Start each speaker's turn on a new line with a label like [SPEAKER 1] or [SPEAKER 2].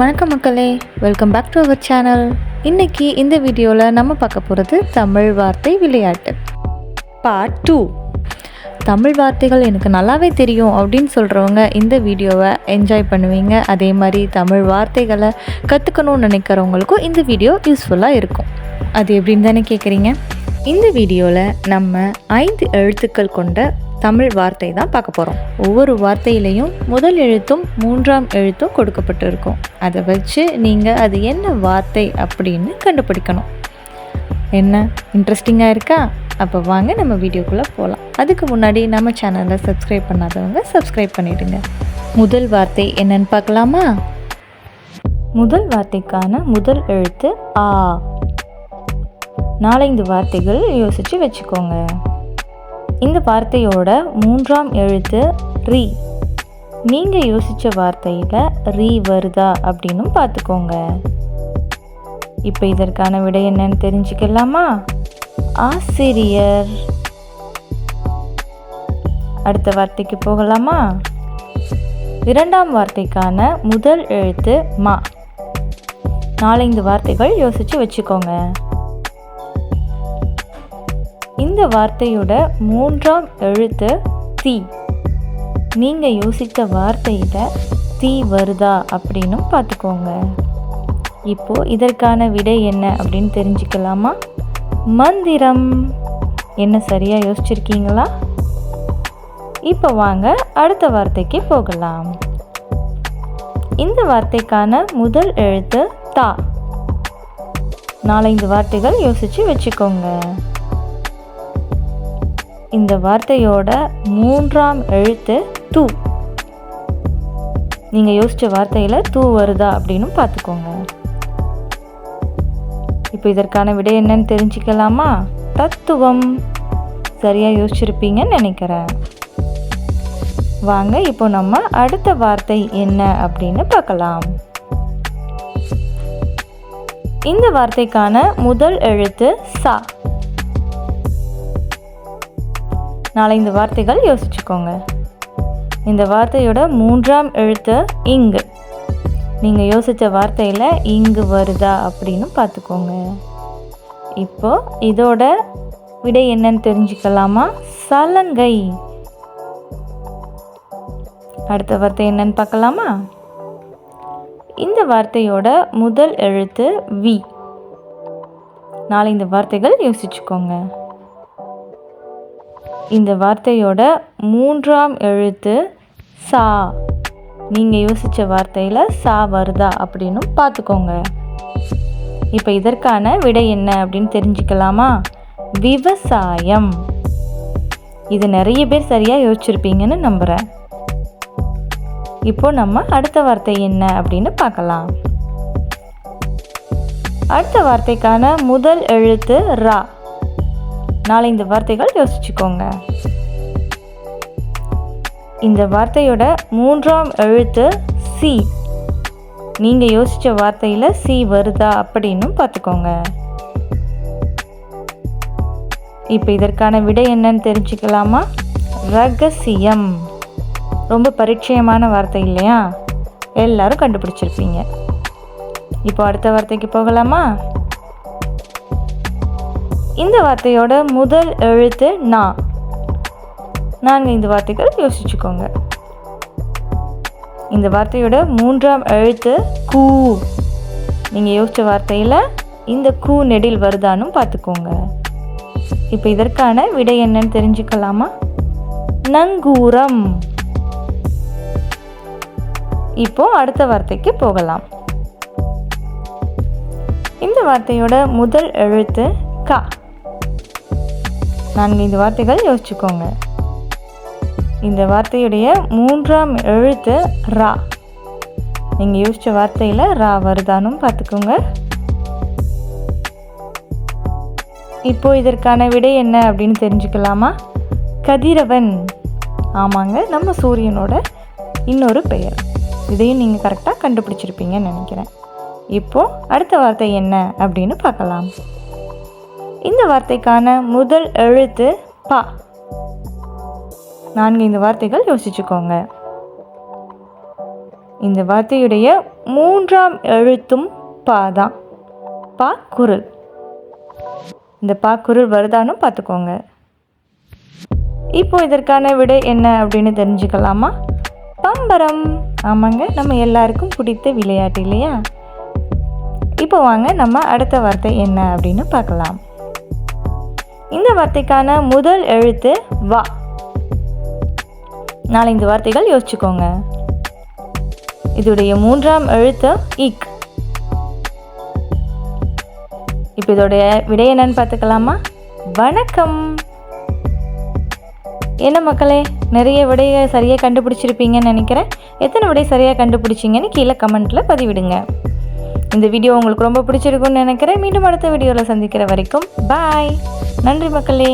[SPEAKER 1] வணக்கம் மக்களே. Welcome back to our channel இன்னைக்கு இந்த வீடியோவில் நம்ம பார்க்க போகிறது தமிழ் வார்த்தை விளையாட்டு. பார்ட் டூ தமிழ் வார்த்தைகள் எனக்கு நல்லாவே தெரியும் அப்படின்னு சொல்கிறவங்க இந்த வீடியோவை என்ஜாய் பண்ணுவீங்க. அதே மாதிரி தமிழ் வார்த்தைகளை கற்றுக்கணும்னு நினைக்கிறவங்களுக்கும் இந்த வீடியோ யூஸ்ஃபுல்லாக இருக்கும். அது எப்படின்னு தானே கேட்குறீங்க இந்த வீடியோவில் நம்ம ஐந்து எழுத்துக்கள் கொண்ட தமிழ் வார்த்தை தான் பார்க்க போகிறோம் ஒவ்வொரு வார்த்தையிலையும் முதல் எழுத்தும் மூன்றாம் எழுத்தும் கொடுக்கப்பட்டிருக்கும். அதை வச்சு நீங்கள் அது என்ன வார்த்தை அப்படின்னு கண்டுபிடிக்கணும். என்ன? இன்ட்ரெஸ்டிங்காக இருக்கா? அப்போ வாங்க நம்ம வீடியோக்குள்ளே போகலாம் அதுக்கு முன்னாடி நம்ம சேனலை சப்ஸ்கிரைப் பண்ணாதவங்க சப்ஸ்கிரைப் பண்ணிவிடுங்க முதல் வார்த்தை என்னன்னு பார்க்கலாமா? முதல் வார்த்தைக்கான முதல் எழுத்து ஆ. நாலஞ்சு வார்த்தைகள் யோசித்து வச்சுக்கோங்க. இந்த வார்த்தையோட மூன்றாம் எழுத்து ரீ. நீங்கள் யோசித்த வார்த்தையில் ரீ வருதா அப்படின்னும் பார்த்துக்கோங்க. இப்போ இதற்கான விடை என்னன்னு தெரிஞ்சுக்கலாமா? ஆசிரியர். அடுத்த வார்த்தைக்கு போகலாமா? இரண்டாம் வார்த்தைக்கான முதல் எழுத்து மா. நாலஞ்சு வார்த்தைகள் யோசித்து வச்சுக்கோங்க. இந்த வார்த்தையோட மூன்றாம் எழுத்து தீ. நீங்கள் யோசித்த வார்த்தையில் தீ வருதா அப்படின்னும் பார்த்துக்கோங்க. இப்போது இதற்கான விடை என்ன அப்படின்னு தெரிஞ்சுக்கலாமா? மந்திரம். என்ன சரியாக யோசிச்சிருக்கீங்களா? இப்போ வாங்க அடுத்த வார்த்தைக்கு போகலாம். இந்த வார்த்தைக்கான முதல் எழுத்து தா. நாலஞ்சு வார்த்தைகள் யோசித்து வச்சுக்கோங்க. இந்த வார்த்தையோட மூன்றாம் எழுத்து தூ. நீங்கள் யோசித்த வார்த்தையில் தூ வருதா அப்படின்னு பார்த்துக்கோங்க. இப்போ இதற்கான விடை என்னன்னு தெரிஞ்சுக்கலாமா? தத்துவம். சரியாக யோசிச்சிருப்பீங்கன்னு நினைக்கிறேன். வாங்க இப்போ நம்ம அடுத்த வார்த்தை என்ன அப்படின்னு பார்க்கலாம். இந்த வார்த்தைக்கான முதல் எழுத்து சா. நாலஞ்சு வார்த்தைகள் யோசிச்சுக்கோங்க. இந்த வார்த்தையோட மூன்றாம் எழுத்து இங்கு. நீங்கள் யோசித்த வார்த்தையில் இங்கு வருதா அப்படின்னு பார்த்துக்கோங்க இப்போ இதோட விடை என்னன்னு தெரிஞ்சுக்கலாமா? சலங்கை. அடுத்த வார்த்தை என்னன்னு பார்க்கலாமா இந்த வார்த்தையோட முதல் எழுத்து வி. நாலஞ்சு வார்த்தைகள் யோசிச்சுக்கோங்க. இந்த வார்த்தையோட மூன்றாம் எழுத்து சா. நீங்கள் யோசித்த வார்த்தையில் சா வருதா அப்படின்னு பார்த்துக்கோங்க. இப்போ இதற்கான விடை என்ன அப்படின்னு தெரிஞ்சுக்கலாமா? விவசாயம். இது நிறைய பேர் சரியாக யோசிச்சிருப்பீங்கன்னு நம்புகிறேன் இப்போ நம்ம அடுத்த வார்த்தை என்ன அப்படின்னு பார்க்கலாம். அடுத்த வார்த்தைக்கான முதல் எழுத்து ரா. நாலஞ்சு வார்த்தைகள் யோசிச்சுக்கோங்க. இந்த வார்த்தையோட மூன்றாம் எழுத்து சி நீங்கள் யோசித்த வார்த்தையில் சி வருதா அப்படின்னு பார்த்துக்கோங்க. இப்போ இதற்கான விடை என்னன்னு தெரிஞ்சுக்கலாமா? ரகசியம். ரொம்ப பரிச்சயமான வார்த்தை இல்லையா? எல்லாரும் கண்டுபிடிச்சிருப்பீங்க. இப்போ அடுத்த வார்த்தைக்கு போகலாமா? இந்த வார்த்தையோட முதல் எழுத்து நா. நான்கு இந்த வார்த்தைகள் யோசிச்சுக்கோங்க. இந்த வார்த்தையோட மூன்றாம் எழுத்து கூ. நீங்கள் யோசித்த வார்த்தையில் இந்த கூ நெடில் வருதானும் பார்த்துக்கோங்க. இப்போ இதற்கான விடை என்னன்னு தெரிஞ்சுக்கலாமா? நங்கூரம். இப்போ அடுத்த வார்த்தைக்கு போகலாம். இந்த வார்த்தையோட முதல் எழுத்து கா. நான்கு இந்த வார்த்தைகள் யோசிச்சுக்கோங்க. இந்த வார்த்தையுடைய மூன்றாம் எழுத்து ரா. நீங்கள் யோசித்த வார்த்தையில் ரா வருதானும் பார்த்துக்கோங்க. இப்போ இதற்கான விடை என்ன அப்படின்னு தெரிஞ்சுக்கலாமா? கதிரவன். ஆமாங்க நம்ம சூரியனோட இன்னொரு பெயர். இதையும் நீங்கள் கரெக்டாக கண்டுபிடிச்சிருப்பீங்கன்னு நினைக்கிறேன். இப்போது அடுத்த வார்த்தை என்ன அப்படின்னு பார்க்கலாம். இந்த வார்த்தைக்கான முதல் எழுத்து பா. நான்கு இந்த வார்த்தைகள் யோசிச்சுக்கோங்க. இந்த வார்த்தையுடைய மூன்றாம் எழுத்தும் பா தான். பா குரல். இந்த பா குரல் வருதானும் பார்த்துக்கோங்க. இப்போ இதற்கான விடை என்ன அப்படின்னு தெரிஞ்சுக்கலாமா? பம்பரம். ஆமாங்க நம்ம எல்லாருக்கும் பிடித்த விளையாட்டு இல்லையா? இப்போ வாங்க நம்ம அடுத்த வார்த்தை என்ன அப்படின்னு பார்க்கலாம். இந்த வார்த்தைக்கான முதல் எழுத்து வா. நாலஞ்சு வார்த்தைகள் யோசிச்சுக்கோங்க. இதோடைய மூன்றாம் எழுத்து இக். இப்போ இதோடைய விடை என்னன்னு பார்த்துக்கலாமா? வணக்கம். என்ன மக்களே நிறைய விடையை சரியாக கண்டுபிடிச்சிருப்பீங்கன்னு நினைக்கிறேன். எத்தனை விடை சரியாக கண்டுபிடிச்சிங்கன்னு கீழே கமெண்ட்டில் பதிவிடுங்க. இந்த வீடியோ உங்களுக்கு ரொம்ப பிடிச்சிருக்கும்னு நினைக்கிறேன். மீண்டும் அடுத்த வீடியோவில் சந்திக்கிற வரைக்கும் பாய் நன்றி மக்களே.